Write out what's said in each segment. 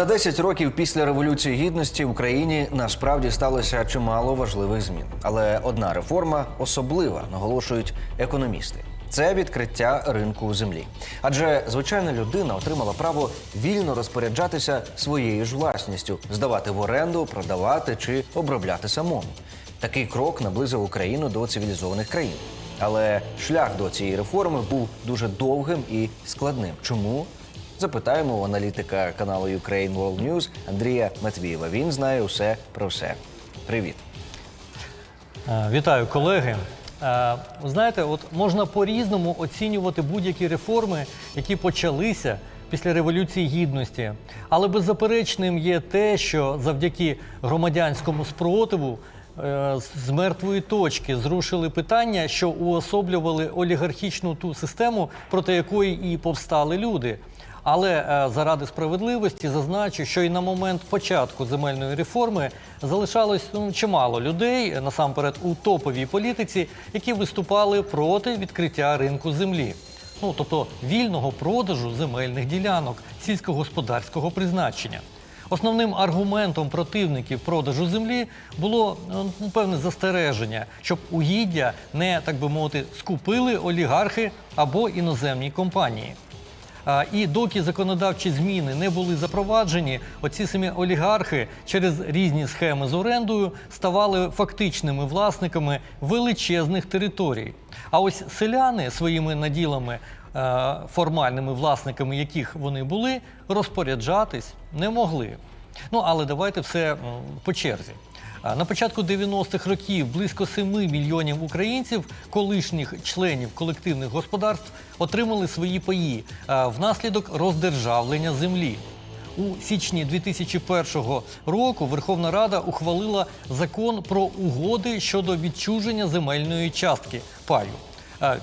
За 10 років після революції гідності в Україні насправді сталося чимало важливих змін. Але одна реформа особлива, наголошують економісти. Це відкриття ринку землі. Адже звичайна людина отримала право вільно розпоряджатися своєю ж власністю, здавати в оренду, продавати чи обробляти самому. Такий крок наблизив Україну до цивілізованих країн. Але шлях до цієї реформи був дуже довгим і складним. Чому? Запитаємо у аналітика каналу Ukraine World News Андрія Матвієва. Він знає усе про все. Привіт. Е, Вітаю, колеги. Е, Знаєте, от можна по-різному оцінювати будь-які реформи, які почалися після Революції Гідності. Але беззаперечним є те, що завдяки громадянському спротиву е, з мертвої точки зрушили питання, що уособлювали олігархічну ту систему, проти якої і повстали люди. Але е, заради справедливості зазначу, що і на момент початку земельної реформи залишалось ну, чимало людей, е, насамперед у топовій політиці, які виступали проти відкриття ринку землі. Ну тобто вільного продажу земельних ділянок сільськогосподарського призначення. Основним аргументом противників продажу землі було ну, певне застереження, щоб угіддя не так би мовити скупили олігархи або іноземні компанії. І доки законодавчі зміни не були запроваджені, оці самі олігархи через різні схеми з орендою ставали фактичними власниками величезних територій. А ось селяни своїми наділами, формальними власниками яких вони були, розпоряджатись не могли. Ну але давайте все по черзі. На початку 90-х років близько 7 мільйонів українців, колишніх членів колективних господарств, отримали свої паї внаслідок роздержавлення землі. У січні 2001 року Верховна Рада ухвалила закон про угоди щодо відчуження земельної частки паю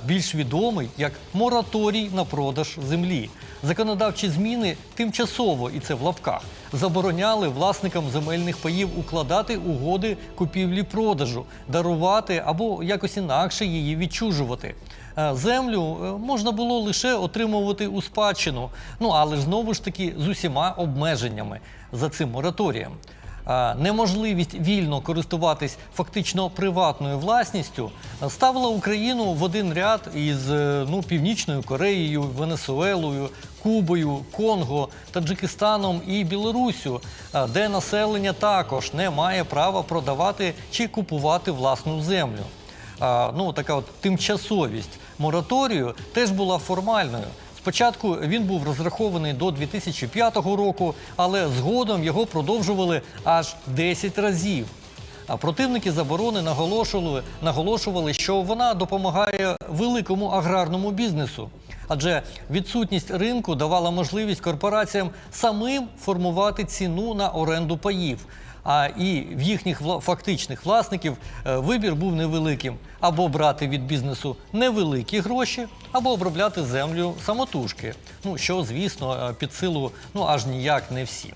більш відомий як мораторій на продаж землі. Законодавчі зміни тимчасово, і це в лапках, забороняли власникам земельних паїв укладати угоди купівлі-продажу, дарувати або якось інакше її відчужувати. Е, Землю е, можна було лише отримувати у спадщину, ну але знову ж таки з усіма обмеженнями за цим мораторієм. Неможливість вільно користуватись фактично приватною власністю ставила Україну в один ряд із е, ну, Північною Кореєю, Венесуелою, Кубою, Конго, Таджикистаном і Білоруссю, де населення також не має права продавати чи купувати власну землю. Ну, така от тимчасовість мораторію теж була формальною. Спочатку він був розрахований до 2005 року, але згодом його продовжували аж 10 разів. А противники заборони наголошували, наголошували, що вона допомагає великому аграрному бізнесу. Адже відсутність ринку давала можливість корпораціям самим формувати ціну на оренду паїв. А і в їхніх фактичних власників е, вибір був невеликим: або брати від бізнесу невеликі гроші, або обробляти землю самотужки. Ну що, звісно, е, під силу ну аж ніяк не всім.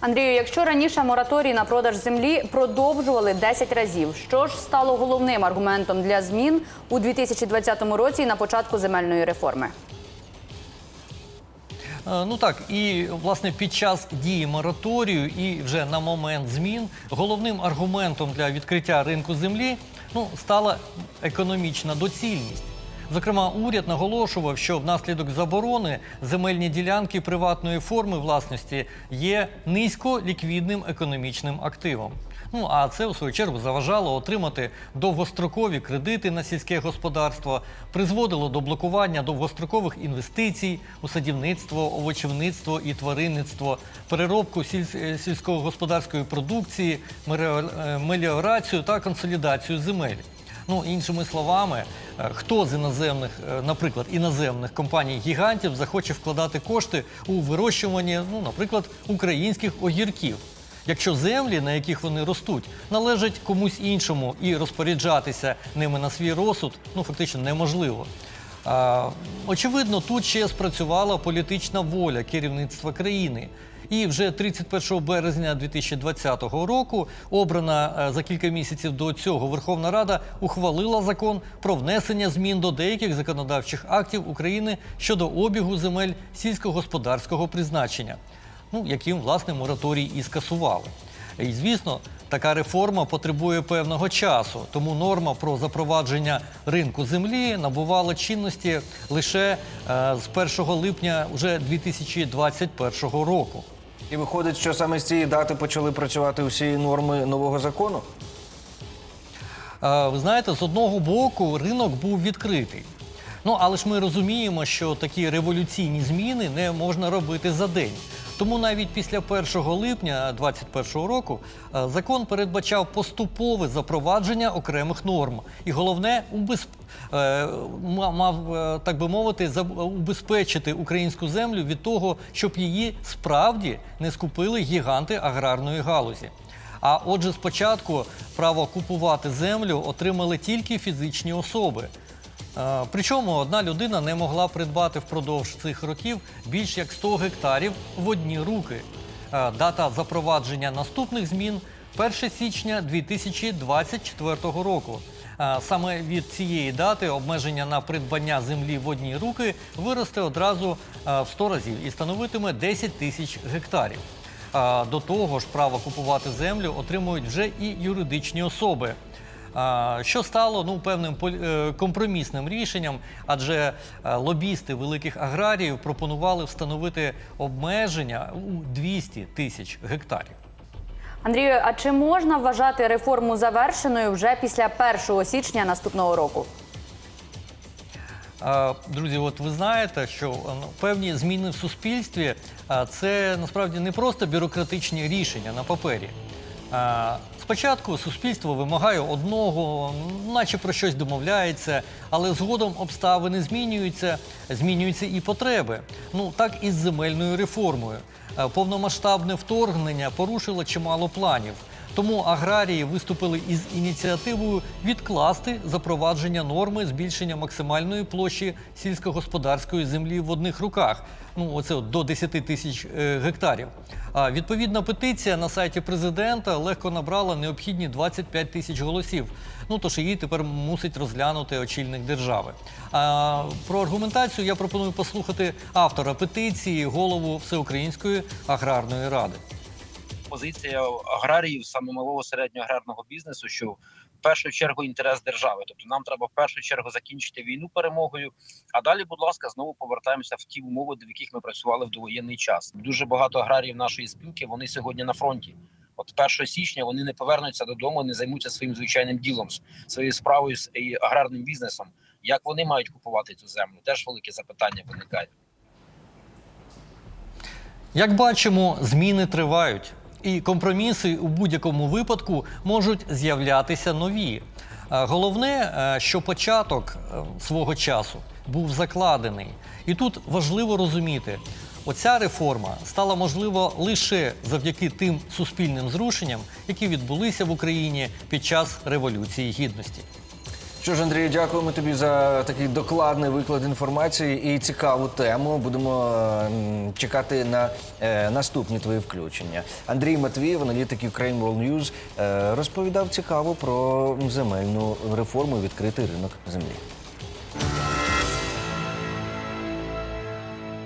Андрію, якщо раніше мораторій на продаж землі продовжували 10 разів, що ж стало головним аргументом для змін у 2020 році і на початку земельної реформи? Е, Ну так, і власне під час дії мораторію і вже на момент змін головним аргументом для відкриття ринку землі ну, стала економічна доцільність. Зокрема, уряд наголошував, що внаслідок заборони земельні ділянки приватної форми власності є низько ліквідним економічним активом. Ну а це у свою чергу заважало отримати довгострокові кредити на сільське господарство, призводило до блокування довгострокових інвестицій у садівництво, овочівництво і тваринництво, переробку сіль- е, сільськогосподарської продукції, е, меліорацію та консолідацію земель. Ну, іншими словами, е, хто з іноземних, наприклад, іноземних компаній гігантів захоче вкладати кошти у вирощування, ну, наприклад, українських огірків. Якщо землі, на яких вони ростуть, належать комусь іншому і розпоряджатися ними на свій розсуд, ну фактично неможливо. Очевидно, тут ще спрацювала політична воля керівництва країни. І вже 31 березня 2020 року, обрана е, за кілька місяців до цього Верховна Рада ухвалила закон про внесення змін до деяких законодавчих актів України щодо обігу земель сільськогосподарського призначення. Ну, яким власне мораторій і скасували. І звісно, така реформа потребує певного часу, тому норма про запровадження ринку землі набувала чинності лише е, з 1 липня вже 2021 року. І виходить, що саме з цієї дати почали працювати усі норми нового закону? Е, Ви знаєте, з одного боку ринок був відкритий. Ну, але ж ми розуміємо, що такі революційні зміни не можна робити за день. Тому навіть після 1 липня 2021 року е, закон передбачав поступове запровадження окремих норм. І головне, убез... е, мав, е, так би мовити, убезпечити українську землю від того, щоб її справді не скупили гіганти аграрної галузі. А отже, спочатку право купувати землю отримали тільки фізичні особи. Е, Причому одна людина не могла придбати впродовж цих років більш як 100 гектарів в одні руки. Е, Дата запровадження наступних змін 1 січня 2024 року. Е, Саме від цієї дати обмеження на придбання землі в одні руки виросте одразу в 100 разів і становитиме 10 тисяч гектарів. До того ж, право купувати землю отримують вже і юридичні особи. Що стало ну, певним е, компромісним рішенням, адже е, лобісти великих аграріїв пропонували встановити обмеження у 200 тисяч гектарів. Андрію, а чи можна вважати реформу завершеною вже після 1 січня наступного року? Друзі, от ви знаєте, що ну, певні зміни в суспільстві це насправді не просто бюрократичні рішення на папері. Е, Спочатку суспільство вимагає одного, наче про щось домовляється, але згодом обставини змінюються, змінюються і потреби. Ну так і з земельною реформою. Е, Повномасштабне вторгнення порушило чимало планів. Тому аграрії виступили із ініціативою відкласти запровадження норми збільшення максимальної площі сільськогосподарської землі в одних руках. Ну, оце от до 10 тисяч е, гектарів. А відповідна петиція на сайті президента легко набрала необхідні 25 тисяч голосів. Ну тож її тепер мусить розглянути очільник держави. А про аргументацію я пропоную послухати автора петиції, голову Всеукраїнської аграрної ради. Позиція аграріїв, саме малого середнього аграрного бізнесу, що в першу чергу інтерес держави. Тобто нам треба в першу чергу закінчити війну перемогою. А далі, будь ласка, знову повертаємося в ті умови, в яких ми працювали в довоєнний час. Дуже багато аграріїв нашої спілки вони сьогодні на фронті. От 1 січня вони не повернуться додому, не займуться своїм звичайним ділом, своєю справою з аграрним бізнесом. Як вони мають купувати цю землю? Теж велике запитання виникає. Як бачимо, зміни тривають, і компроміси у будь-якому випадку можуть з'являтися нові. Е, Головне, е, що початок е, свого часу був закладений. І тут важливо розуміти, оця реформа стала можлива лише завдяки тим суспільним зрушенням, які відбулися в Україні під час Революції Гідності. Що ж, Андрію, дякуємо тобі за такий докладний виклад інформації і цікаву тему. Будемо чекати на е, наступні твої включення. Андрій Матвієв, аналітик Ukraine World News, е, розповідав цікаво про земельну реформу відкритий ринок землі.